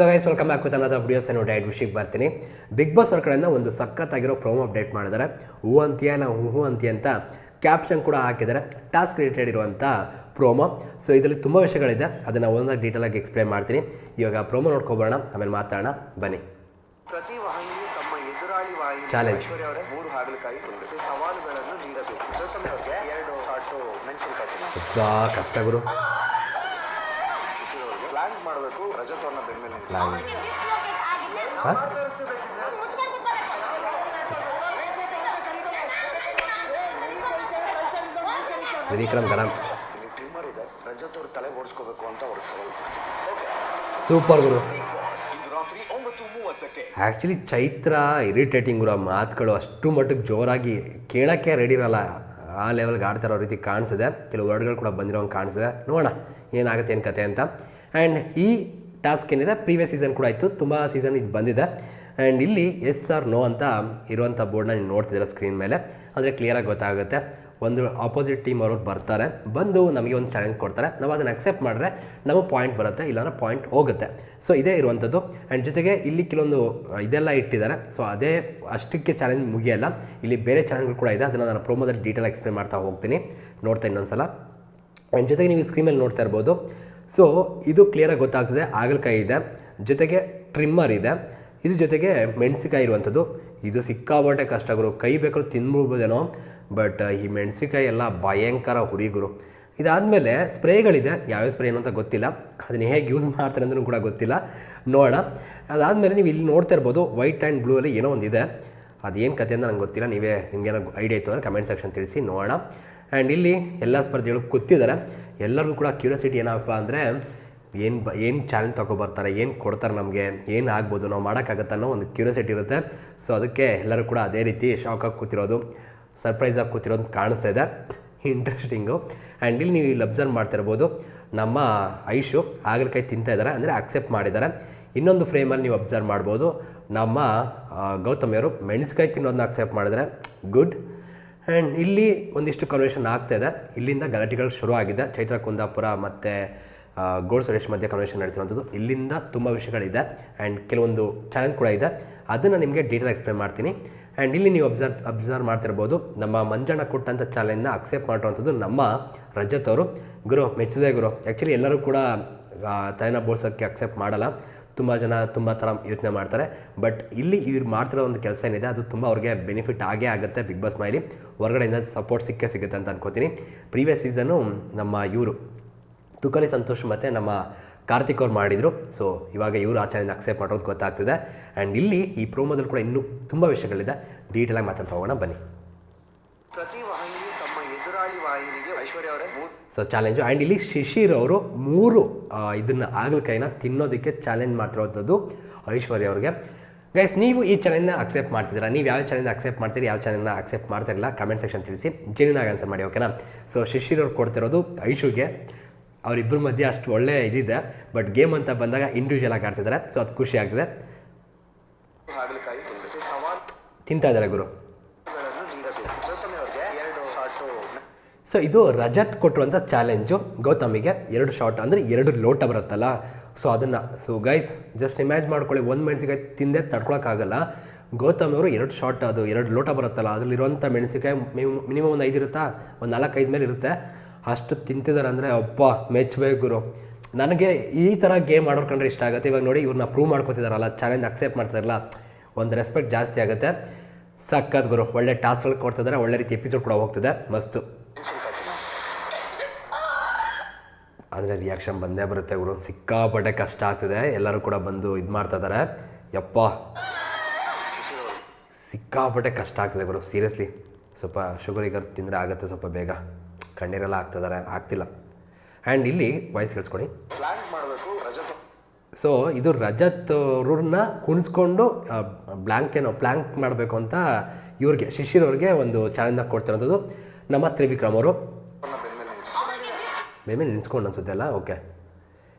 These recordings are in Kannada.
So guys welcome back with ಅನ್ನೋದು ವಿಡಿಯೋಸ್ ನೋಡಿ ಐಡ್ ವಿಷಯಕ್ಕೆ ಬರ್ತೀನಿ. ಬಿಗ್ ಬಾಸ್ ಅವ್ರ ಕಡೆಯಿಂದ ಒಂದು ಸಖತ್ತಾಗಿರೋ ಪ್ರೋಮೋ ಅಪ್ಡೇಟ್ ಮಾಡಿದ್ದಾರೆ. ಹೂ ಅಂತೀಯ ನಾವು ಹೂ ಅಂತೀಯ ಅಂತ ಕ್ಯಾಪ್ಷನ್ ಕೂಡ ಹಾಕಿದ್ದಾರೆ. ಟಾಸ್ಕ್ ರಿಲೇಟೆಡ್ ಇರುವಂಥ ಪ್ರೋಮೋ ಸೊ ಇದರಲ್ಲಿ ತುಂಬ ವಿಷಯಗಳಿದೆ. ಅದನ್ನು ಡೀಟೇಲ್ ಡೀಟೇಲಾಗಿ ಎಕ್ಸ್ಪ್ಲೇನ್ ಮಾಡ್ತೀನಿ. ಇವಾಗ ಪ್ರೋಮೋ ನೋಡ್ಕೊಬೋಣ ಆಮೇಲೆ ಮಾತಾಡೋಣ. ಬನ್ನಿ. ಪ್ರತಿ ವಾಹಿನಿಯು ತಮ್ಮ ಎದುರಾಳಿ ವಾಹಿನಿ ಚಾಲೆಂಜ್ ಐಶ್ವರ್ಯ ಅವರೇ ಮೂರು ಹಾಗಲಕಾಯಿ ಸವಾಲುಗಳನ್ನು ನೀಡಬೇಕು. ಅವ್ರಿಗೆ ಎರಡು ಶಾರ್ಟು ಮೆಣಸಿನಕಾಯಿ ಕಷ್ಟ ಗುರು. ಮಾಡಬೇಕು ರಜತ್ ಅವ್ರನ್ನ ನಿಲ್ಸಿ. ಹಾಂ? ವಿಕ್ರಮ್ ಗರಂ ಟ್ರಿಮ್ಮರ್ ಇದೆ. ರಜತ್ ಅವ್ರ ತಲೆ ಓಡಿಸ್ಕೋಬೇಕು ಅಂತ ಅವ್ರಿಗೆ ಸವಾಲು ಸೂಪರ್ ಗುರು. ಆ್ಯಕ್ಚುಲಿ ಚೈತ್ರ ಇರಿಟೇಟಿಂಗ್ ಗುರು ಆ ಮಾತುಗಳು ಅಷ್ಟು ಮಟ್ಟಿಗೆ ಜೋರಾಗಿ ಕೇಳೋಕ್ಕೆ ರೆಡಿ ಇರಲ್ಲ. ಆ ಲೆವೆಲ್ಗೆ ಆಡ್ತಾರೋ ರೀತಿ ಕಾಣಿಸಿದೆ. ಕೆಲವು ವರ್ಡ್ಗಳು ಕೂಡ ಬಂದಿರೋಂಗೆ ಕಾಣಿಸಿದೆ. ನೋಡೋಣ ಏನಾಗುತ್ತೆ ಏನು ಕತೆ ಅಂತ. ಆ್ಯಂಡ್ ಈ ಟಾಸ್ಕ್ ಏನಿದೆ ಪ್ರೀವಿಯಸ್ ಸೀಸನ್ ಕೂಡ ಇತ್ತು ತುಂಬ ಸೀಸನ್ ಇದು ಬಂದಿದೆ. ಆ್ಯಂಡ್ ಇಲ್ಲಿ ಎಸ್ ಆರ್ ನೋ ಅಂತ ಇರುವಂಥ ಬೋರ್ಡ್ನ ನೀವು ನೋಡ್ತಿದ್ದೀರ ಸ್ಕ್ರೀನ್ ಮೇಲೆ. ಅಂದರೆ ಕ್ಲಿಯರಾಗಿ ಗೊತ್ತಾಗುತ್ತೆ. ಒಂದು ಆಪೋಸಿಟ್ ಟೀಮ್ ಅವರು ಬರ್ತಾರೆ, ಬಂದು ನಮಗೆ ಒಂದು ಚಾಲೆಂಜ್ ಕೊಡ್ತಾರೆ. ನಾವು ಅದನ್ನು ಅಕ್ಸೆಪ್ಟ್ ಮಾಡಿದ್ರೆ ನಮಗೆ ಪಾಯಿಂಟ್ ಬರುತ್ತೆ, ಇಲ್ಲಾಂದ್ರೆ ಪಾಯಿಂಟ್ ಹೋಗುತ್ತೆ. ಸೊ ಇದೇ ಇರುವಂಥದ್ದು ಆ್ಯಂಡ್ ಜೊತೆಗೆ ಇಲ್ಲಿ ಕೆಲವೊಂದು ಇದೆಲ್ಲ ಇಟ್ಟಿದ್ದಾರೆ. ಸೊ ಅದೇ ಅಷ್ಟಕ್ಕೆ ಚಾಲೆಂಜ್ ಮುಗಿಯಲ್ಲ. ಇಲ್ಲಿ ಬೇರೆ ಚಾಲೆಂಜ್ಗಳು ಕೂಡ ಇದೆ. ಅದನ್ನು ನಾನು ಪ್ರೋಮೋದಲ್ಲಿ ಡೀಟೇಲ್ ಎಕ್ಸ್ಪ್ಲೇನ್ ಮಾಡ್ತಾ ಹೋಗ್ತೀನಿ. ನೋಡ್ತಾ ಇನ್ನೊಂದ್ಸಲ. ಆ್ಯಂಡ್ ಜೊತೆಗೆ ನೀವು ಸ್ಕ್ರೀನ್ ಮೇಲೆ ನೋಡ್ತಾ ಇರ್ಬೋದು ಸೊ ಇದು ಕ್ಲಿಯರಾಗಿ ಗೊತ್ತಾಗ್ತದೆ, ಹಾಗಲಕಾಯಿ ಇದೆ. ಜೊತೆಗೆ ಟ್ರಿಮ್ಮರ್ ಇದೆ. ಇದು ಜೊತೆಗೆ ಮೆಣಸಿಕಾಯಿ ಇರುವಂಥದ್ದು. ಇದು ಸಿಕ್ಕಾಪಟ್ಟೆ ಕಷ್ಟ ಗುರು. ಕೈ ಬೇಕಾದ್ರೂ ತಿನ್ಬಿಡ್ಬೋದೇನೋ ಬಟ್ ಈ ಮೆಣಸಿಕಾಯಿ ಎಲ್ಲ ಭಯಂಕರ ಹುರಿಗುರು ಇದಾದಮೇಲೆ ಸ್ಪ್ರೇಗಳಿದೆ. ಯಾವ್ಯಾವ ಸ್ಪ್ರೇ ಏನು ಅಂತ ಗೊತ್ತಿಲ್ಲ. ಅದನ್ನ ಹೇಗೆ ಯೂಸ್ ಮಾಡ್ತಾರೆ ಅಂದ್ರೂ ಕೂಡ ಗೊತ್ತಿಲ್ಲ. ನೋಡೋಣ. ಅದಾದಮೇಲೆ ನೀವು ಇಲ್ಲಿ ನೋಡ್ತಾ ಇರ್ಬೋದು ವೈಟ್ ಆ್ಯಂಡ್ ಬ್ಲೂ ಅಲ್ಲಿ ಏನೋ ಒಂದಿದೆ. ಅದೇನು ಕತೆ ಅಂತ ನಂಗೆ ಗೊತ್ತಿಲ್ಲ. ನೀವೇ ನಿಮ್ಗೇನೋ ಐಡಿಯಾ ಇತ್ತು ಅಂದರೆ ಕಮೆಂಟ್ ಸೆಕ್ಷನ್ ತಿಳಿಸಿ ನೋಡೋಣ. ಆ್ಯಂಡ್ ಇಲ್ಲಿ ಎಲ್ಲ ಸ್ಪರ್ಧಿಗಳು ಕೂತಿದ್ದಾರೆ. ಎಲ್ಲರಿಗೂ ಕೂಡ ಕ್ಯೂರಿಯಾಸಿಟಿ ಏನಪ್ಪ ಅಂದರೆ ಏನು ಬ, ಏನು ಚಾಲೆಂಜ್ ತೊಗೊಬರ್ತಾರೆ, ಏನು ಕೊಡ್ತಾರೆ ನಮಗೆ, ಏನು ಆಗ್ಬೋದು, ನಾವು ಮಾಡೋಕ್ಕಾಗತ್ತೆ ಅನ್ನೋ ಒಂದು ಕ್ಯೂರಿಯಾಸಿಟಿ ಇರುತ್ತೆ. ಸೊ ಅದಕ್ಕೆ ಎಲ್ಲರೂ ಕೂಡ ಅದೇ ರೀತಿ ಶಾಕಾಗಿ ಕೂತಿರೋದು ಸರ್ಪ್ರೈಸಾಗಿ ಕೂತಿರೋದು ಕಾಣಿಸ್ತಾ ಇದೆ. ಇಂಟ್ರೆಸ್ಟಿಂಗು ಆ್ಯಂಡ್ ಇಲ್ಲಿ ನೀವು ಇಲ್ಲಿ ಅಬ್ಸರ್ವ್ ಮಾಡ್ತಿರ್ಬೋದು, ನಮ್ಮ ಐಶು ಹಾಗಲಕಾಯಿ ತಿಂತಾ ಇದ್ದಾರೆ, ಅಂದರೆ ಅಕ್ಸೆಪ್ಟ್ ಮಾಡಿದ್ದಾರೆ. ಇನ್ನೊಂದು ಫ್ರೇಮಲ್ಲಿ ನೀವು ಅಬ್ಸರ್ವ್ ಮಾಡ್ಬೋದು, ನಮ್ಮ ಗೌತಮಿಯವರು ಮೆಣಸಿಕಾಯಿ ತಿನ್ನೋದನ್ನ ಅಕ್ಸೆಪ್ಟ್ ಮಾಡಿದ್ರೆ ಗುಡ್ ಆ್ಯಂಡ್ ಇಲ್ಲಿ ಒಂದಿಷ್ಟು ಕನ್ವರ್ಷನ್ ಇದೆ. ಇಲ್ಲಿಂದ ಗಲಾಟೆಗಳು ಶುರು ಆಗಿದೆ. ಚೈತ್ರ ಕುಂದಾಪುರ ಮತ್ತು ಗೋಲ್ಡ್ ಸುರೇಶ್ ಮಧ್ಯೆ ಕನ್ವೆನ್ಷನ್ ನಡೀತಿರುವಂಥದ್ದು ಇಲ್ಲಿಂದ ತುಂಬ ವಿಷಯಗಳಿದೆ ಆ್ಯಂಡ್ ಕೆಲವೊಂದು ಚಾಲೆಂಜ್ ಕೂಡ ಇದೆ. ಅದನ್ನು ನಿಮಗೆ ಡೀಟೇಲ್ ಎಕ್ಸ್ಪ್ಲೇನ್ ಮಾಡ್ತೀನಿ. ಆ್ಯಂಡ್ ಇಲ್ಲಿ ನೀವು ಅಬ್ಸರ್ವ್ ಅಬ್ಸರ್ವ್ ಮಾಡ್ತಿರ್ಬೋದು. ನಮ್ಮ ಮಂಜಣ್ಣ ಕೊಟ್ಟಂಥ ಚಾಲೆಂಜ್ನ ಅಕ್ಸೆಪ್ಟ್ ಮಾಡಿರುವಂಥದ್ದು ನಮ್ಮ ರಜತ್ ಅವರು. ಗುರು ಮೆಚ್ಚಿದೆ ಗುರು. ಆ್ಯಕ್ಚುಲಿ ಎಲ್ಲರೂ ಕೂಡ ತಲೆನ ಬೋಳ್ಸೋಕ್ಕೆ ಅಕ್ಸೆಪ್ಟ್ ಮಾಡಲ್ಲ. ತುಂಬ ಜನ ತುಂಬ ಥರ ಯೋಚನೆ ಮಾಡ್ತಾರೆ. ಬಟ್ ಇಲ್ಲಿ ಇವ್ರು ಮಾಡ್ತಿರೋ ಒಂದು ಕೆಲಸ ಏನಿದೆ, ಅದು ತುಂಬ ಅವ್ರಿಗೆ ಬೆನಿಫಿಟ್ ಆಗೇ ಆಗುತ್ತೆ ಬಿಗ್ ಬಾಸ್ ಮೈಲಿ ಹೊರಗಡೆಯಿಂದ ಸಪೋರ್ಟ್ ಸಿಕ್ಕೇ ಸಿಗುತ್ತೆ ಅಂತ ಅನ್ಕೋತೀನಿ. ಪ್ರೀವಿಯಸ್ ಸೀಸನು ನಮ್ಮ ಇವರು ತುಕಲಿ ಸಂತೋಷ್ ಮತ್ತು ನಮ್ಮ ಕಾರ್ತಿಕ್ ಅವ್ರು ಮಾಡಿದರು. ಸೊ ಇವಾಗ ಇವರು ಆ ಚಾಲೆಂಜ್ ಅಕ್ಸೆಪ್ಟ್ ಮಾಡೋದು ಗೊತ್ತಾಗ್ತಿದೆ. ಆ್ಯಂಡ್ ಇಲ್ಲಿ ಈ ಪ್ರೋಮೋದಲ್ಲಿ ಕೂಡ ಇನ್ನೂ ತುಂಬ ವಿಷಯಗಳಿದೆ. ಡೀಟೇಲಾಗಿ ಮಾತಾಡ್ತಾ ಹೋಗೋಣ, ಬನ್ನಿ. ಸೊ ಚಾಲೆಂಜು ಆ್ಯಂಡ್ ಇಲ್ಲಿ ಶಿಶಿರ್ ಅವರು ಮೂರು ಇದನ್ನು ಆಗಲಕಾಯಿನ ತಿನ್ನೋದಕ್ಕೆ ಚಾಲೆಂಜ್ ಮಾಡ್ತಿರೋದು ಐಶ್ವರ್ಯ ಅವ್ರಿಗೆ. ಗೈಸ್ ನೀವು ಈ ಚಾನೆಲ್ನ ಅಕ್ಸೆಪ್ಟ್ ಮಾಡ್ತಿದ್ದೀರಾ? ನೀವು ಯಾವ ಚಾಲೆಂಜ್ ಅಕ್ಸೆಪ್ಟ್ ಮಾಡ್ತೀರಿ? ಯಾವ ಚಾನೆಲ್ನ ಅಕ್ಸೆಪ್ಟ್ ಮಾಡ್ತಿರಲಿಲ್ಲ ಕಮೆಂಟ್ ಸೆಕ್ಷನ್ ತಿಳಿಸಿ. ಜೆನ್ಯೂನಾಗಿ ಆನ್ಸರ್ ಮಾಡಿ ಓಕೆನಾ ಸೊ ಶಿಶಿರ್ ಅವ್ರು ಕೊಡ್ತಿರೋದು ಐಶುಗೆ. ಅವರಿಬ್ಬರ ಮಧ್ಯೆ ಅಷ್ಟು ಒಳ್ಳೆ ಇದಿದೆ. ಬಟ್ ಗೇಮ್ ಅಂತ ಬಂದಾಗ ಇಂಡಿವಿಜುವಲ್ ಆಗಿ ಆಡ್ತಿದ್ದಾರೆ. ಸೊ ಅದು ಖುಷಿ ಆಗ್ತಿದೆ. ತಿಂತಾ ಇದ್ದಾರೆ ಗುರು. ಸೊ ಇದು ರಜತ್ ಕೊಟ್ಟಿರುವಂಥ ಚಾಲೆಂಜು ಗೌತಮಿಗೆ ಎರಡು ಶಾಟ್ ಅಂದರೆ ಎರಡು ಲೋಟ ಬರುತ್ತಲ್ಲ. ಸೊ ಅದನ್ನು ಸೊ ಗೈಸ್ ಜಸ್ಟ್ ಇಮ್ಯಾಜ್ ಮಾಡ್ಕೊಳ್ಳಿ. ಒಂದು ಮೆಣಸಿಕಾಯಿ ತಿಂದೆ ತಡ್ಕೊಳಕ್ಕಾಗಲ್ಲ. ಗೌತಮ್ ಅವರು ಎರಡು ಶಾಟ್ ಅದು, ಎರಡು ಲೋಟ ಬರುತ್ತಲ್ಲ. ಅದರಲ್ಲಿರುವಂಥ ಮೆಣಸಿಕಾಯಿ ಮಿನಿಮಮ್ ಒಂದು ಐದು ಇರುತ್ತಾ? ಒಂದು ನಾಲ್ಕೈದು ಮೇಲೆ ಇರುತ್ತೆ. ಅಷ್ಟು ತಿಂತಿದ್ದಾರೆ ಅಂದರೆ ಅಪ್ಪ ಮೆಚ್ಚಬೇಕು ಗುರು. ನನಗೆ ಈ ಥರ ಗೇಮ್ ಮಾಡೋರು ಕಂಡ್ರೆ ಇಷ್ಟ ಆಗುತ್ತೆ. ಇವಾಗ ನೋಡಿ ಇವ್ರನ್ನ ಪ್ರೂವ್ ಮಾಡ್ಕೊತಿದಾರಲ್ಲ ಚಾಲೆಂಜ್ ಅಕ್ಸೆಪ್ಟ್ ಮಾಡ್ತಾರಲ್ಲ ಒಂದು ರೆಸ್ಪೆಕ್ಟ್ ಜಾಸ್ತಿ ಆಗುತ್ತೆ. ಸಕ್ಕತ್ ಗುರು. ಒಳ್ಳೆ ಟಾಸ್ಕ್ಗಳು ಕೊಡ್ತಿದ್ದಾರೆ ಒಳ್ಳೆ ರೀತಿ ಎಪಿಸೋಡ್ ಕೂಡ ಹೋಗ್ತಿದೆ. ಮಸ್ತು. ಅಂದರೆ ರಿಯಾಕ್ಷನ್ ಬಂದೇ ಬರುತ್ತೆ ಗುರು. ಸಿಕ್ಕಾಪಟ್ಟೆ ಕಷ್ಟ ಆಗ್ತಿದೆ. ಎಲ್ಲರೂ ಕೂಡ ಬಂದು ಇದು ಮಾಡ್ತಾ ಇದ್ದಾರೆ ಯಪ್ಪ. ಸಿಕ್ಕಾಪಟ್ಟೆ ಕಷ್ಟ ಆಗ್ತಿದೆ ಗುರು. ಸೀರಿಯಸ್ಲಿ ಸ್ವಲ್ಪ ಶುಗರ್ ಈಗ ತಿಂದರೆ ಆಗುತ್ತೆ ಸ್ವಲ್ಪ ಬೇಗ. ಕಣ್ಣೀರೆಲ್ಲ ಆಗ್ತಿದ್ದಾರೆ ಆಗ್ತಿಲ್ಲ. ಆ್ಯಂಡ್ ಇಲ್ಲಿ ವಾಯ್ಸ್ ಕೇಳಿಸ್ಕೊಡಿ. ಸೊ ಇದು ರಜತ್ ಅವ್ರನ್ನ ಕುಣಿಸ್ಕೊಂಡು ಬ್ಲ್ಯಾಂಕ್ ಏನೋ ಪ್ಲ್ಯಾಂಕ್ ಮಾಡಬೇಕು ಅಂತ ಇವ್ರಿಗೆ ಶಿಶಿರ್ ಒಂದು ಚಾಲೆಂಜ್ ಕೊಡ್ತಿರೋಂಥದ್ದು ನಮ್ಮ ತ್ರಿವಿಕ್ರಮ್ ಅವರು. ನಿಲ್ಸಿ ಮೇಮೇಲೆ ಅನ್ಸುತ್ತೆ ಅಲ್ಲ ಓಕೆ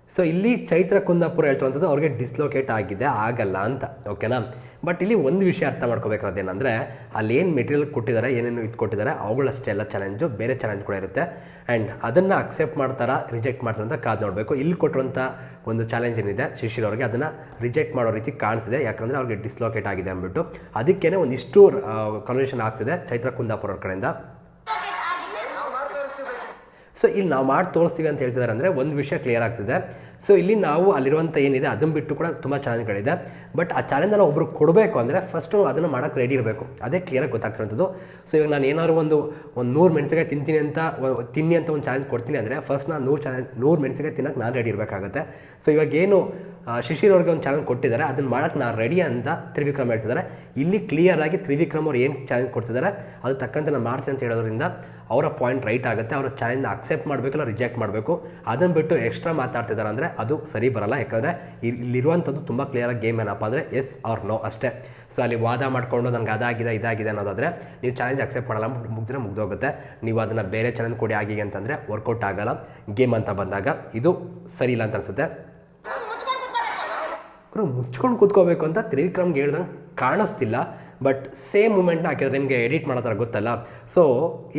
ಸೊ ಇಲ್ಲಿ ಚೈತ್ರ ಕುಂದಾಪುರ ಹೇಳ್ತಿರುವಂಥದ್ದು ಅವ್ರಿಗೆ ಡಿಸ್ಲೊಕೇಟ್ ಆಗಿದೆ, ಆಗಲ್ಲ ಅಂತ. ಓಕೆನಾ ಬಟ್ ಇಲ್ಲಿ ಒಂದು ವಿಷಯ ಅರ್ಥ ಮಾಡ್ಕೋಬೇಕಾದೇನೆಂದರೆ ಅಲ್ಲಿ ಏನು ಮೆಟೀರಿಯಲ್ ಕೊಟ್ಟಿದ್ದಾರೆ ಏನೇನು ಇದು ಕೊಟ್ಟಿದ್ದಾರೆ ಅವುಗಳಷ್ಟೇ ಎಲ್ಲ ಚಾಲೆಂಜು ಬೇರೆ ಚಾಲೆಂಜ್ ಕೂಡ ಇರುತ್ತೆ. ಆ್ಯಂಡ್ ಅದನ್ನು ಅಕ್ಸೆಪ್ಟ್ ಮಾಡ್ತಾರಾ ರಿಜೆಕ್ಟ್ ಮಾಡ್ತಾರಂತ ಕಾದು ನೋಡಬೇಕು. ಇಲ್ಲಿ ಕೊಟ್ಟಿರುವಂಥ ಒಂದು ಚಾಲೆಂಜ್ ಏನಿದೆ ಶಿಶಿರ್ ಅವ್ರಿಗೆ ಅದನ್ನು ರಿಜೆಕ್ಟ್ ಮಾಡೋ ರೀತಿ ಕಾಣಿಸಿದೆ ಯಾಕಂದರೆ ಅವ್ರಿಗೆ ಡಿಸ್ಲೊಕೇಟ್ ಆಗಿದೆ ಅಂದ್ಬಿಟ್ಟು. ಅದಕ್ಕೇ ಒಂದಿಷ್ಟು ಕನ್ವರ್ಷನ್ ಆಗ್ತಿದೆ ಚೈತ್ರ ಕುಂದಾಪುರ ಕಡೆಯಿಂದ. ಸೊ ಇಲ್ಲಿ ನಾವು ಮಾಡಿ ತೋರಿಸ್ತೀವಿ ಅಂತ ಹೇಳ್ತಿದ್ದಾರೆ ಅಂದರೆ ಒಂದು ವಿಷಯ ಕ್ಲಿಯರ್ ಆಗ್ತಿದೆ. ಸೊ ಇಲ್ಲಿ ನಾವು ಅಲ್ಲಿರುವಂಥ ಏನಿದೆ ಅದನ್ನು ಬಿಟ್ಟು ಕೂಡ ತುಂಬ ಚಾಲೆಂಜ್ಗಳಿದೆ ಬಟ್ ಆ ಚಾಲೆಂಜನ್ನು ಒಬ್ಬರು ಕೊಡಬೇಕು ಅಂದರೆ ಫಸ್ಟು ಅದನ್ನು ಮಾಡೋಕ್ಕೆ ರೆಡಿ ಇರಬೇಕು. ಅದೇ ಕ್ಲಿಯರಾಗಿ ಗೊತ್ತಾಗ್ತಿರೋಂಥದ್ದು. ಸೊ ಇವಾಗ ನಾನು ಏನಾದ್ರು ಒಂದು ಒಂದು ನೂರು ಮೆಣಸಿಗೆ ತಿಂತೀನಿ ಅಂತ ತಿನ್ನಿ ಅಂತ ಒಂದು ಚಾಲೆಂಜ್ ಕೊಡ್ತೀನಿ ಅಂದರೆ ಫಸ್ಟ್ ನಾನು ನೂರು ಚಾಲೆಂಜ್ ನೂರು ಮೆಣಸಿಗೆ ತಿನ್ನೋಕ್ಕೆ ನಾನು ರೆಡಿ ಇರಬೇಕಾಗುತ್ತೆ. ಸೊ ಇವಾಗ ಏನು ಶಿಶಿರವ್ರಿಗೆ ಒಂದು ಚಾಲೆಂಜ್ ಕೊಟ್ಟಿದ್ದಾರೆ. ಅದನ್ನು ಮಾಡೋಕ್ಕೆ ನಾನು ರೆಡಿ ಅಂತ ತ್ರಿವಿಕ್ರಮ್ ಹೇಳ್ತಿದ್ದಾರೆ. ಇಲ್ಲಿ ಕ್ಲಿಯರ್ ಆಗಿ ತ್ರಿವಿಕ್ರಮ್ ಅವ್ರು ಏನು ಚಾಲೆಂಜ್ ಕೊಡ್ತಿದ್ದಾರೆ, ಅದು ತಕ್ಕಂತೆ ನಾನು ಮಾಡ್ತೀನಿ ಅಂತ ಹೇಳೋದ್ರಿಂದ ಅವರ ಪಾಯಿಂಟ್ ರೈಟ್ ಆಗುತ್ತೆ. ಅವರ ಚಾಲೆಂಜ್ ಅಕ್ಸೆಪ್ಟ್ ಮಾಡಬೇಕು ಇಲ್ಲ ರಿಜೆಕ್ಟ್ ಮಾಡಬೇಕು. ಅದನ್ನು ಬಿಟ್ಟು ಎಕ್ಸ್ಟ್ರಾ ಮಾತಾಡ್ತಿದ್ದಾರೆ ಅಂದರೆ ಅದು ಸರಿ ಬರಲ್ಲ. ಯಾಕಂದರೆ ಇಲ್ಲಿರುವಂಥದ್ದು ತುಂಬ ಕ್ಲಿಯರಾಗಿ ಗೇಮ್ ಏನಪ್ಪ ಅಂದರೆ ಎಸ್ ಆರ್ ನೋ ಅಷ್ಟೇ. ಸೊ ಅಲ್ಲಿ ವಾದ ಮಾಡಿಕೊಂಡು ನನಗೆ ಅದಾಗಿದೆ, ಇದಾಗಿದೆ ಅನ್ನೋದಾದರೆ ನೀವು ಚಾಲೆಂಜ್ ಅಕ್ಸೆಪ್ಟ್ ಮಾಡಲ್ಲ ಮುಗಿದ್ರೆ ಮುಗ್ದೋಗುತ್ತೆ. ನೀವು ಅದನ್ನು ಬೇರೆ ಚಾಲೆಂಜ್ ಕೊಡಿ ಆಗಿ ಅಂತಂದರೆ ವರ್ಕೌಟ್ ಆಗಲ್ಲ ಗೇಮ್ ಅಂತ ಬಂದಾಗ ಇದು ಸರಿ ಇಲ್ಲ ಅಂತ ಅನಿಸುತ್ತೆ. ಅವರು ಮುಚ್ಕೊಂಡು ಕೂತ್ಕೋಬೇಕು ಅಂತ ತ್ರಿವಿಕ್ರಮ್ಗೆ ಹೇಳ್ದಂಗೆ ಕಾಣಿಸ್ತಿಲ್ಲ. ಬಟ್ ಸೇಮ್ ಮೂಮೆಂಟ್ನ ಹಾಕಿದ್ರೆ ನಿಮಗೆ ಎಡಿಟ್ ಮಾಡೋ ಥರ ಗೊತ್ತಲ್ಲ? ಸೊ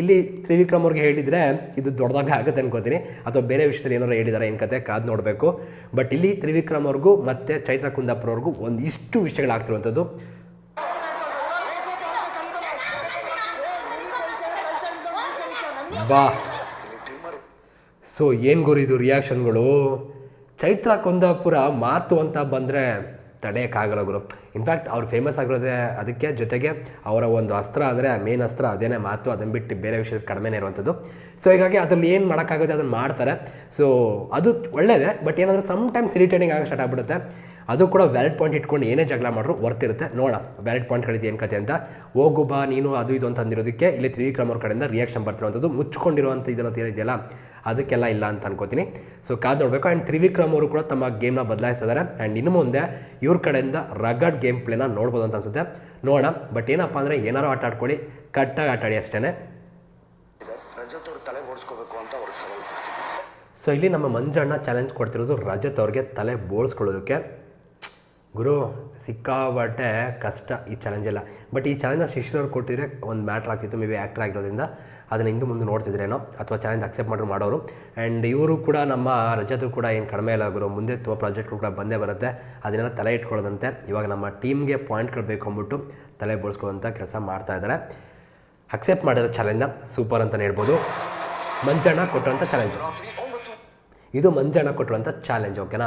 ಇಲ್ಲಿ ತ್ರಿವಿಕ್ರಮ್ ಅವ್ರಿಗೆ ಹೇಳಿದರೆ ಇದು ದೊಡ್ಡದಾಗ ಆಗುತ್ತೆ ಅನ್ಕೋತೀನಿ. ಅಥವಾ ಬೇರೆ ವಿಷಯದಲ್ಲಿ ಏನಾರು ಹೇಳಿದ್ದಾರೆ ಏನು ಕತೆ, ಕಾದು ನೋಡಬೇಕು. ಬಟ್ ಇಲ್ಲಿ ತ್ರಿವಿಕ್ರಮ್ ಅವ್ರಿಗೂ ಮತ್ತು ಚೈತ್ರ ಕುಂದಾಪುರ ಅವ್ರಿಗೂ ಒಂದಿಷ್ಟು ವಿಷಯಗಳಾಗ್ತಿರುವಂಥದ್ದು. ಬಾ. ಸೊ ಏನು ಗುರು ಇದು ರಿಯಾಕ್ಷನ್ಗಳು ಚೈತ್ರ ಕುಂದಾಪುರ ಮಾತು ಅಂತ ಬಂದರೆ ತಡೆಯೋಕ್ಕಾಗಲ್ಲ ಗುರು. ಇನ್ಫ್ಯಾಕ್ಟ್ ಅವ್ರು ಫೇಮಸ್ ಆಗಿರೋದೇ ಅದಕ್ಕೆ ಜೊತೆಗೆ ಅವರ ಒಂದು ಅಸ್ತ್ರ ಅಂದರೆ ಮೇನ್ ಅಸ್ತ್ರ ಅದೇನೇ ಮಾತು ಅದನ್ನು ಬಿಟ್ಟು ಬೇರೆ ವಿಷಯ ಕಡಿಮೆನೇ ಇರುವಂಥದ್ದು ಸೊ ಹೀಗಾಗಿ ಅದರಲ್ಲಿ ಏನು ಮಾಡೋಕ್ಕಾಗುತ್ತೆ ಅದನ್ನು ಮಾಡ್ತಾರೆ. ಸೊ ಅದು ಒಳ್ಳೆಯದೇ ಬಟ್ ಏನಂದರೆ ಸಮ್ಟೈಮ್ಸ್ ಇರಿಟೇಟಿಂಗ್ ಆಗಿ ಸ್ಟಾರ್ಟ್ ಆಗ್ಬಿಡುತ್ತೆ. ಅದು ಕೂಡ ವ್ಯಾಲಿಡ್ ಪಾಯಿಂಟ್ ಇಟ್ಕೊಂಡು ಏನೇ ಜಗಳ ಮಾಡ್ರು ವರ್ತ್ ಇರುತ್ತೆ ನೋಡ ವ್ಯಾಲಿಡ್ ಪಾಯಿಂಟ್ಗಳಿದೆ ಏನು ಕತೆ ಅಂತ. ಹೋಗು ಬಾ, ನೀನು ಅದು ಇದು ಅಂತ ಅಂದಿರೋದಕ್ಕೆ ಇಲ್ಲಿ ತ್ರಿವಿಕ್ರಮ್ ಅವ್ರ ಕಡೆಯಿಂದ ರಿಯಾಕ್ಷನ್ ಬರ್ತಿರುವಂಥದ್ದು ಮುಚ್ಕೊಂಡಿರುವಂಥ ಇದನ್ನು ಏನಿದೆಯಲ್ಲ ಅದಕ್ಕೆಲ್ಲ ಇಲ್ಲ ಅಂತ ಅನ್ಕೋತೀನಿ. ಸೊ ಕಾದು ನೋಡಬೇಕು. ಆ್ಯಂಡ್ ತ್ರಿವಿಕ್ರಮ್ ಅವರು ಕೂಡ ತಮ್ಮ ಗೇಮ್ನ ಬದಲಾಯಿಸ್ತಿದ್ದಾರೆ ಆ್ಯಂಡ್ ಇನ್ನು ಮುಂದೆ ಇವ್ರ ಕಡೆಯಿಂದ ರಗಡ್ ಗೇಮ್ ಪ್ಲೇನ ನೋಡ್ಬೋದು ಅಂತ ಅನ್ಸುತ್ತೆ. ನೋಡೋಣ. ಬಟ್ ಏನಪ್ಪ ಅಂದರೆ ಏನಾರು ಆಟ ಆಡ್ಕೊಳ್ಳಿ. ಕಟ್ಟಾಗಿ ಆಟ ಆಡಿ ಅಷ್ಟೇ ರಜತ್ ಅವ್ರ ತಲೆ ಓಡಿಸ್ಕೋಬೇಕು ಅಂತ ಅವ್ರಿಗೆ ಸವಾಲು ಸೊ ಇಲ್ಲಿ ನಮ್ಮ ಮಂಜಣ್ಣ ಚಾಲೆಂಜ್ ಕೊಡ್ತಿರೋದು ರಜತ್ ಅವ್ರಿಗೆ ತಲೆ ಬೋಳ್ಸ್ಕೊಳ್ಳೋದಕ್ಕೆ. ಗುರು ಸಿಕ್ಕಾಬಟ್ಟೆ ಕಷ್ಟ ಈ ಚಾಲೆಂಜ್ ಎಲ್ಲ. ಬಟ್ ಈ ಚಾಲೆಂಜ್ನ ಶಿಷ್ಯನವ್ರು ಕೊಟ್ಟಿದ್ರೆ ಒಂದು ಮ್ಯಾಟ್ರ್ ಆಗ್ತಿತ್ತು. ಮೇ ಬಿ ಆ್ಯಕ್ಟ್ರ್ ಆಗಿರೋದ್ರಿಂದ. ಅದನ್ನು ಹಿಂದೆ ಮುಂದೆ ನೋಡ್ತಿದ್ರೇನೋ ಅಥವಾ ಚಾಲೆಂಜ್ ಅಕ್ಸೆಪ್ಟ್ ಮಾಡಿ ಮಾಡೋರು. ಆ್ಯಂಡ್ ಇವರು ಕೂಡ ನಮ್ಮ ರಜತು ಕೂಡ ಏನು ಕಡಿಮೆ ಇಲ್ಲ ಮುಂದೆ ತುಂಬ ಪ್ರಾಜೆಕ್ಟ್ಗಳು ಕೂಡ ಬಂದೇ ಬರುತ್ತೆ. ಅದನ್ನೆಲ್ಲ ತಲೆ ಇಟ್ಕೊಳ್ಳೋದಂತೆ. ಇವಾಗ ನಮ್ಮ ಟೀಮ್ಗೆ ಪಾಯಿಂಟ್ಗಳು ಬೇಕು ಅಂದ್ಬಿಟ್ಟು ತಲೆ ಬೋಳ್ಸ್ಕೊಳ್ಳೋಂಥ ಕೆಲಸ ಮಾಡ್ತಾ ಇದ್ದಾರೆ. ಅಕ್ಸೆಪ್ಟ್ ಮಾಡಿರೋ ಚಾಲೆಂಜ್ನ ಸೂಪರ್ ಅಂತಲೇ ಹೇಳ್ಬೋದು. ಮಂಜಣ್ಣ ಕೊಟ್ಟಂಥ ಚಾಲೆಂಜ್ ಇದು ಮಂಜಣ್ಣ ಕೊಟ್ಟಿರುವಂಥ ಚಾಲೆಂಜ್ ಓಕೆನಾ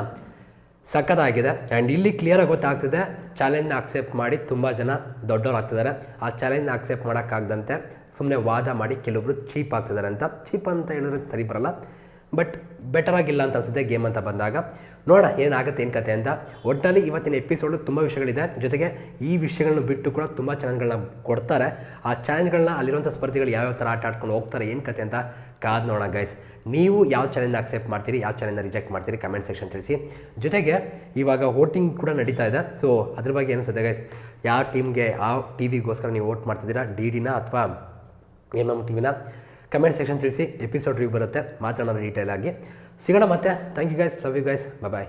ಸಖತ್ತಾಗಿದೆ. ಆ್ಯಂಡ್ ಇಲ್ಲಿ ಕ್ಲಿಯರಾಗಿ ಗೊತ್ತಾಗ್ತಿದೆ ಚಾಲೆಂಜ್ನ ಅಕ್ಸೆಪ್ಟ್ ಮಾಡಿ ತುಂಬ ಜನ ದೊಡ್ಡವ್ರು ಆಗ್ತಿದ್ದಾರೆ ಆ ಚಾಲೆಂಜ್ನ ಅಕ್ಸೆಪ್ಟ್ ಮಾಡೋಕ್ಕಾಗ್ದಂತೆ ಸುಮ್ಮನೆ ವಾದ ಮಾಡಿ ಕೆಲವೊಬ್ರು ಚೀಪ್ ಆಗ್ತಿದ್ದಾರೆ ಅಂತ. ಚೀಪ್ ಅಂತ ಹೇಳಿದ್ರೆ ಸರಿ ಬರಲ್ಲ. ಬಟ್ ಬೆಟರ್ ಆಗಿಲ್ಲ ಅಂತ ಅನ್ಸುತ್ತೆ ಗೇಮ್ ಅಂತ ಬಂದಾಗ. ನೋಡೋಣ, ಏನಾಗುತ್ತೆ, ಏನು ಕತೆ ಅಂತ. ಒಟ್ಟಿನಲ್ಲಿ ಇವತ್ತಿನ ಎಪಿಸೋಡು ತುಂಬ ವಿಷಯಗಳಿದೆ. ಜೊತೆಗೆ ಈ ವಿಷಯಗಳನ್ನ ಬಿಟ್ಟು ಕೂಡ ತುಂಬ ಚಾಲೆಂಜ್ಗಳನ್ನ ಕೊಡ್ತಾರೆ. ಆ ಚಾಲೆಂಜ್ಗಳನ್ನ ಅಲ್ಲಿರುವಂಥ ಸ್ಪರ್ಧಿಗಳು ಯಾವ್ಯಾವ ಥರ ಆಟ ಆಡ್ಕೊಂಡು ಹೋಗ್ತಾರೆ, ಏನು ಕತೆ ಅಂತ ಕಾದು ನೋಡೋಣ ಗೈಸ್ ನೀವು ಯಾವ ಚಾನೆಲ್ನ ಅಕ್ಸೆಪ್ಟ್ ಮಾಡ್ತೀರಿ, ಯಾವ ಚಾನೆಲ್ನ ರಿಜೆಕ್ಟ್ ಮಾಡ್ತೀರಿ ಕಮೆಂಟ್ ಸೆಕ್ಷನ್ ತಿಳಿಸಿ. ಜೊತೆಗೆ, ಇವಾಗ ವೋಟಿಂಗ್ ಕೂಡ ನಡೀತಾ ಇದೆ. ಸೊ ಅದ್ರ ಬಗ್ಗೆ ಏನಿಸುತ್ತೆ ಗೈಸ್ ಯಾವ ಟೀಮ್ಗೆ ಯಾವ ಟಿ ವಿಗೋಸ್ಕರ ನೀವು ವೋಟ್ ಮಾಡ್ತಿದ್ದೀರಾ? ಡಿ ಡಿನ ಅಥವಾ ಎಂ ಎಂ ಟಿ ವಿನ ಕಮೆಂಟ್ ಸೆಕ್ಷನ್ ತಿಳಿಸಿ ಎಪಿಸೋಡ್ ರಿವ್ಯೂ ಬರುತ್ತೆ. ಮಾತಾಡೋಣ ಡೀಟೇಲ್ ಆಗಿ. ಸಿಗೋಣ ಮತ್ತೆ. Thank you guys love you guys bye